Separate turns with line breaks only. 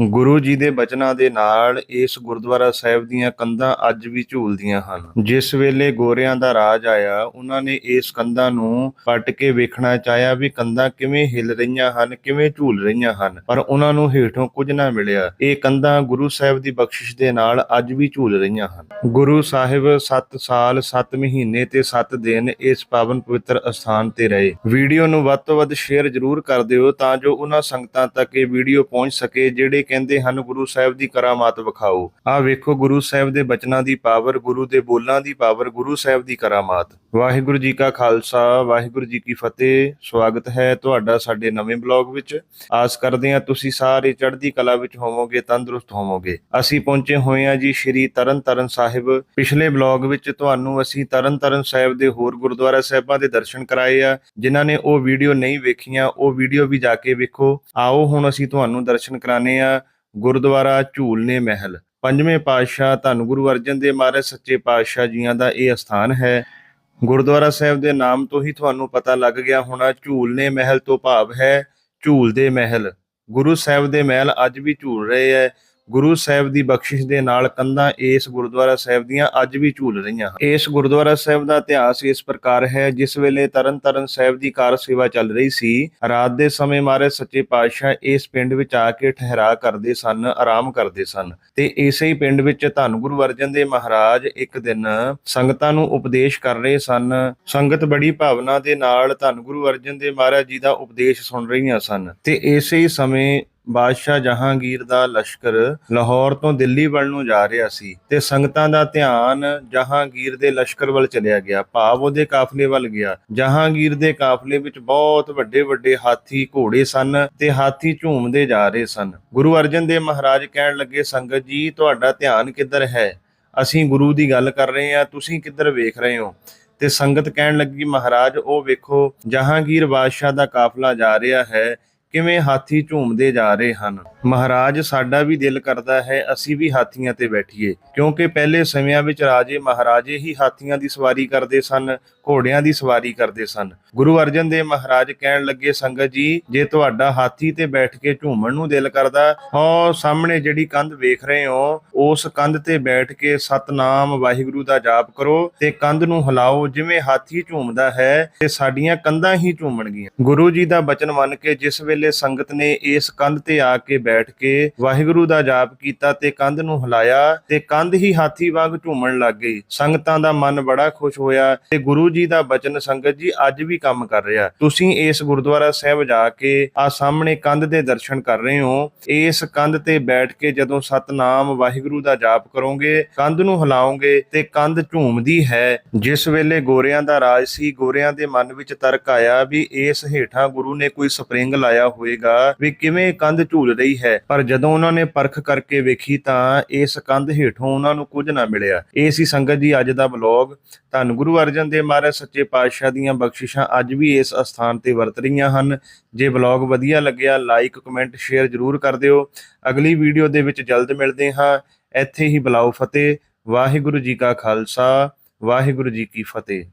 ਗੁਰੂ ਜੀ ਦੇ ਬਚਨਾਂ ਦੇ ਨਾਲ ਇਸ ਗੁਰਦੁਆਰਾ ਸਾਹਿਬ ਦੀਆਂ ਕੰਧਾਂ ਅੱਜ ਵੀ ਝੂਲਦੀਆਂ ਹਨ। ਜਿਸ ਵੇਲੇ ਗੋਰਿਆਂ ਦਾ ਰਾਜ ਆਇਆ, ਉਹਨਾਂ ਨੇ ਇਸ ਕੰਧਾਂ ਨੂੰ ਪੱਟ ਕੇ ਵੇਖਣਾ ਚਾਹਿਆ ਵੀ ਕੰਧਾਂ ਕਿਵੇਂ ਹਿੱਲ ਰਹੀਆਂ ਹਨ, ਕਿਵੇਂ ਝੂਲ ਰਹੀਆਂ ਹਨ, ਪਰ ਉਹਨਾਂ ਨੂੰ ਹੇਠੋਂ ਕੁਝ ਨਾ ਮਿਲਿਆ। ਇਹ ਕੰਧਾਂ ਗੁਰੂ ਸਾਹਿਬ ਦੀ ਬਖਸ਼ਿਸ਼ ਦੇ ਨਾਲ ਅੱਜ ਵੀ ਝੂਲ ਰਹੀਆਂ ਹਨ। ਗੁਰੂ ਸਾਹਿਬ 7 ਸਾਲ 7 ਮਹੀਨੇ ਤੇ 7 ਦਿਨ ਇਸ ਪਾਵਨ ਪਵਿੱਤਰ ਅਸਥਾਨ ਤੇ ਰਹੇ। ਵੀਡੀਓ ਨੂੰ ਵੱਧ ਤੋਂ ਵੱਧ ਸ਼ੇਅਰ ਜ਼ਰੂਰ ਕਰ ਦਿਓ ਤਾਂ ਜੋ ਉਹਨਾਂ ਸੰਗਤਾਂ ਤੱਕ ਇਹ ਵੀਡੀਓ ਪਹੁੰਚ ਸਕੇ, ਜਿਹੜੇ ਕਹਿੰਦੇ ਹਨ, ਗੁਰੂ ਸਾਹਿਬ ਦੀ ਕਰਾਮਾਤ ਵਿਖਾਓ। ਆਹ ਵੇਖੋ, ਗੁਰੂ ਸਾਹਿਬ ਦੇ ਬਚਨਾਂ ਦੀ ਪਾਵਰ, ਗੁਰੂ ਦੇ ਬੋਲਾਂ ਦੀ ਪਾਵਰ, ਗੁਰੂ ਸਾਹਿਬ ਦੀ ਕਰਾਮਾਤ। ਵਾਹਿਗੁਰੂ ਜੀ ਕਾ ਖਾਲਸਾ, ਵਾਹਿਗੁਰੂ ਜੀ ਕੀ ਫਤਿਹ। ਸਵਾਗਤ ਹੈ ਤੁਹਾਡਾ ਸਾਡੇ ਨਵੇਂ ਬਲੌਗ ਵਿੱਚ। ਆਸ ਕਰਦੇ ਹਾਂ ਤੁਸੀਂ ਸਾਰੇ ਚੜ੍ਹਦੀ ਕਲਾ ਵਿੱਚ ਹੋਵੋਗੇ, ਤੰਦਰੁਸਤ ਹੋਵੋਗੇ। ਅਸੀਂ ਪਹੁੰਚੇ ਹੋਏ ਹਾਂ ਜੀ ਸ਼੍ਰੀ ਤਰਨਤਾਰਨ ਸਾਹਿਬ। ਪਿਛਲੇ ਬਲੌਗ ਵਿੱਚ ਤੁਹਾਨੂੰ ਅਸੀਂ ਤਰਨਤਾਰਨ ਸਾਹਿਬ ਦੇ ਹੋਰ ਗੁਰਦੁਆਰਾ ਸਾਹਿਬਾਂ ਦੇ ਦਰਸ਼ਨ ਕਰਾਏ ਆ। ਜਿਨ੍ਹਾਂ ਨੇ ਉਹ ਵੀਡੀਓ ਨਹੀਂ ਵੇਖੀਆਂ, ਉਹ ਵੀਡੀਓ ਵੀ ਜਾ ਕੇ ਵੇਖੋ। ਆਓ ਹੁਣ ਅਸੀਂ ਤੁਹਾਨੂੰ ਦਰਸ਼ਨ ਕਰਾਣੇ ਆ ਗੁਰਦੁਆਰਾ ਝੂਲਨੇ ਮਹਿਲ। ਪੰਜਵੇਂ ਪਾਤਸ਼ਾਹ ਧੰਨ ਗੁਰੂ ਅਰਜਨ ਦੇਵ ਮਹਾਰਾਜ ਸੱਚੇ ਪਾਤਸ਼ਾਹ ਜੀਆਂ ਦਾ ਇਹ ਅਸਥਾਨ ਹੈ। ਗੁਰਦੁਆਰਾ ਸਾਹਿਬ ਦੇ ਨਾਮ ਤੋਂ ਹੀ ਤੁਹਾਨੂੰ ਪਤਾ ਲੱਗ ਗਿਆ ਹੋਣਾ ਝੂਲਨੇ ਮਹਿਲ ਤੋਂ ਭਾਵ ਹੈ ਝੂਲਦੇ ਮਹਿਲ। ਗੁਰੂ ਸਾਹਿਬ ਦੇ ਮਹਿਲ ਅੱਜ ਵੀ ਝੂਲ ਰਹੇ ਹੈ। ਗੁਰੂ ਸਾਹਿਬ ਦੀ ਬਖਸ਼ਿਸ਼ ਦੇ ਨਾਲ ਕੰਧਾਂ ਇਸ ਗੁਰਦੁਆਰਾ ਸਾਹਿਬ ਦੀਆਂ ਅੱਜ ਵੀ ਝੂਲ ਰਹੀਆਂ ਹਨ। ਇਸ ਗੁਰਦੁਆਰਾ ਸਾਹਿਬ ਦਾ ਇਤਿਹਾਸ ਇਸ ਪ੍ਰਕਾਰ ਹੈ, ਜਿਸ ਵੇਲੇ ਤਰਨਤਾਰਨ ਸਾਹਿਬ ਦੀ ਕਾਰ ਸੇਵਾ ਚੱਲ ਰਹੀ ਸੀ, ਰਾਤ ਦੇ ਸਮੇਂ ਮਹਾਰਾਜ ਸੱਚੇ ਪਾਤਸ਼ਾਹ ਇਸ ਪਿੰਡ ਵਿੱਚ ਆ ਕੇ ਠਹਿਰਾ ਕਰਦੇ ਸਨ, ਆਰਾਮ ਕਰਦੇ ਸਨ ਤੇ ਇਸੇ ਹੀ ਪਿੰਡ ਵਿੱਚ ਧੰਨ ਗੁਰੂ ਅਰਜਨ ਦੇਵ ਮਹਾਰਾਜ ਇੱਕ ਦਿਨ ਸੰਗਤਾਂ ਨੂੰ ਉਪਦੇਸ਼ ਕਰ ਰਹੇ ਸਨ। ਸੰਗਤ ਬੜੀ ਭਾਵਨਾ ਦੇ ਨਾਲ ਧੰਨ ਗੁਰੂ ਅਰਜਨ ਦੇਵ ਮਹਾਰਾਜ ਜੀ ਦਾ ਉਪਦੇਸ਼ ਸੁਣ ਰਹੀਆਂ ਸਨ ਤੇ ਇਸੇ ਹੀ ਸਮੇਂ ਬਾਦਸ਼ਾਹ ਜਹਾਂਗੀਰ ਦਾ ਲਸ਼ਕਰ ਲਾਹੌਰ ਤੋਂ ਦਿੱਲੀ ਵੱਲ ਨੂੰ ਜਾ ਰਿਹਾ ਸੀ ਤੇ ਸੰਗਤਾਂ ਦਾ ਧਿਆਨ ਜਹਾਂਗੀਰ ਦੇ ਲਸ਼ਕਰ ਵੱਲ ਚਲਿਆ ਗਿਆ। ਭਾਵ ਉਹਦੇ ਕਾਫਲੇ ਵੱਲ ਗਿਆ। ਜਹਾਂਗੀਰ ਦੇ ਕਾਫਲੇ ਵਿੱਚ ਬਹੁਤ ਵੱਡੇ ਵੱਡੇ ਹਾਥੀ ਘੋੜੇ ਸਨ ਤੇ ਹਾਥੀ ਝੂਮਦੇ ਜਾ ਰਹੇ ਸਨ। ਗੁਰੂ ਅਰਜਨ ਦੇਵ ਮਹਾਰਾਜ ਕਹਿਣ ਲੱਗੇ, ਸੰਗਤ ਜੀ, ਤੁਹਾਡਾ ਧਿਆਨ ਕਿੱਧਰ ਹੈ? ਅਸੀਂ ਗੁਰੂ ਦੀ ਗੱਲ ਕਰ ਰਹੇ ਹਾਂ, ਤੁਸੀਂ ਕਿੱਧਰ ਵੇਖ ਰਹੇ ਹੋ? ਤੇ ਸੰਗਤ ਕਹਿਣ ਲੱਗੀ, ਮਹਾਰਾਜ, ਉਹ ਵੇਖੋ, ਜਹਾਂਗੀਰ ਬਾਦਸ਼ਾਹ ਦਾ ਕਾਫਲਾ ਜਾ ਰਿਹਾ ਹੈ ਕਿਵੇਂ ਹਾਥੀ ਝੂਮਦੇ ਜਾ ਰਹੇ ਹਨ? ਮਹਾਰਾਜ, ਸਾਡਾ ਵੀ ਦਿਲ ਕਰਦਾ ਹੈ ਅਸੀਂ ਵੀ ਹਾਥੀਆਂ ਤੇ ਬੈਠੀਏ, ਕਿਉਂਕਿ ਪਹਿਲੇ ਸਮਿਆਂ ਵਿੱਚ ਰਾਜੇ ਮਹਾਰਾਜੇ ਹੀ ਹਾਥੀਆਂ ਦੀ ਸਵਾਰੀ ਕਰਦੇ ਸਨ, ਘੋੜਿਆਂ ਦੀ ਸਵਾਰੀ ਕਰਦੇ ਸਨ। ਗੁਰੂ ਅਰਜਨ ਦੇਵ ਮਹਾਰਾਜ ਕਹਿਣ ਲੱਗੇ, ਸੰਗਤ ਜੀ, ਜੇ ਤੁਹਾਡਾ ਹਾਥੀ ਤੇ ਬੈਠ ਕੇ ਝੂਮਣ ਨੂੰ ਦਿਲ ਕਰਦਾ ਉਹ ਸਾਹਮਣੇ ਜਿਹੜੀ ਕੰਧ ਵੇਖ ਰਹੇ ਹੋ, ਉਸ ਕੰਧ ਤੇ ਬੈਠ ਕੇ ਸਤਨਾਮ ਵਾਹਿਗੁਰੂ ਦਾ ਜਾਪ ਕਰੋ ਤੇ ਕੰਧ ਨੂੰ ਹਿਲਾਓ। ਜਿਵੇਂ ਹਾਥੀ ਝੂਮਦਾ ਹੈ ਤੇ ਸਾਡੀਆਂ ਕੰਧਾਂ ਹੀ ਝੂਮਣਗੀਆਂ। ਗੁਰੂ ਜੀ ਦਾ ਬਚਨ ਮੰਨ ਕੇ ਜਿਸ ਵੇਲੇ ਸੰਗਤ ਨੇ ਇਸ ਕੰਧ ਤੇ ਆ ਕੇ ਬੈਠ ਕੇ ਵਾਹਿਗੁਰੂ ਦਾ ਜਾਪ ਕੀਤਾ ਤੇ ਕੰਧ ਨੂੰ ਹਿਲਾਇਆ ਤੇ ਕੰਧ ਹੀ ਹਾਥੀ ਵਾਂਗ ਝੂਮਣ ਲੱਗ ਗਈ। ਸੰਗਤਾਂ ਦਾ ਮਨ ਬੜਾ ਖੁਸ਼ ਹੋਇਆ ਤੇ ਗੁਰੂ ਜੀ ਦਾ ਬਚਨ ਸੰਗਤ ਜੀ ਅੱਜ ਵੀ ਕੰਮ ਕਰ ਰਿਹਾ। ਤੁਸੀਂ ਇਸ ਗੁਰਦੁਆਰਾ ਸਾਹਿਬ ਜਾ ਕੇ ਆ ਸਾਹਮਣੇ ਕੰਧ ਦੇ ਦਰਸ਼ਨ ਕਰ ਰਹੇ ਹੋ। ਇਸ ਕੰਧ ਤੇ ਬੈਠ ਕੇ ਜਦੋਂ ਸਤਨਾਮ ਵਾਹਿਗੁਰੂ ਦਾ ਜਾਪ ਕਰੋਗੇ, ਕੰਧ ਨੂੰ ਹਿਲਾਓਗੇ ਤੇ ਕੰਧ ਝੂਮਦੀ ਹੈ। ਜਿਸ ਵੇਲੇ ਗੋਰਿਆਂ ਦਾ ਰਾਜ ਸੀ, ਗੋਰਿਆਂ ਦੇ ਮਨ ਵਿੱਚ ਤਰਕ ਆਇਆ ਵੀ ਇਸ ਹੇਠਾਂ ਗੁਰੂ ਨੇ ਕੋਈ ਸਪਰਿੰਗ ਲਾਇਆ ਹੋਵੇਗਾ ਵੀ ਕਿਵੇਂ ਕੰਧ ਝੂਲ ਰਹੀ ਹੈ। ਪਰ ਜਦੋਂ ਉਹਨਾਂ ਨੇ ਪਰਖ ਕਰਕੇ ਵੇਖੀ ਤਾਂ ਇਸ ਕੰਧ ਹੇਠੋਂ ਉਹਨਾਂ ਨੂੰ ਕੁਝ ਨਾ ਮਿਲਿਆ। ਇਹ ਸੀ ਸੰਗਤ ਜੀ ਅੱਜ ਦਾ ਬਲੌਗ ਧੰਨ ਗੁਰੂ ਅਰਜਨ ਦੇਵ ਮਹਾਰਾਜ, ਸੱਚੇ ਪਾਤਸ਼ਾਹ ਦੀਆਂ ਬਖਸ਼ਿਸ਼ਾਂ ਅੱਜ ਵੀ ਇਸ ਅਸਥਾਨ ਤੇ ਵਰਤ ਰਹੀਆਂ ਹਨ। ਜੇ ਬਲੌਗ ਵਧੀਆ ਲੱਗਿਆ ਲਾਈਕ ਕਮੈਂਟ ਸ਼ੇਅਰ ਜ਼ਰੂਰ ਕਰ ਦਿਓ। ਅਗਲੀ ਵੀਡੀਓ ਦੇ ਵਿੱਚ ਜਲਦ ਮਿਲਦੇ ਹਾਂ। ਇੱਥੇ ਹੀ ਬੁਲਾਓ ਫਤਿਹ। ਵਾਹਿਗੁਰੂ ਜੀ ਕਾ ਖਾਲਸਾ। ਵਾਹਿਗੁਰੂ ਜੀ ਕੀ ਫਤਿਹ।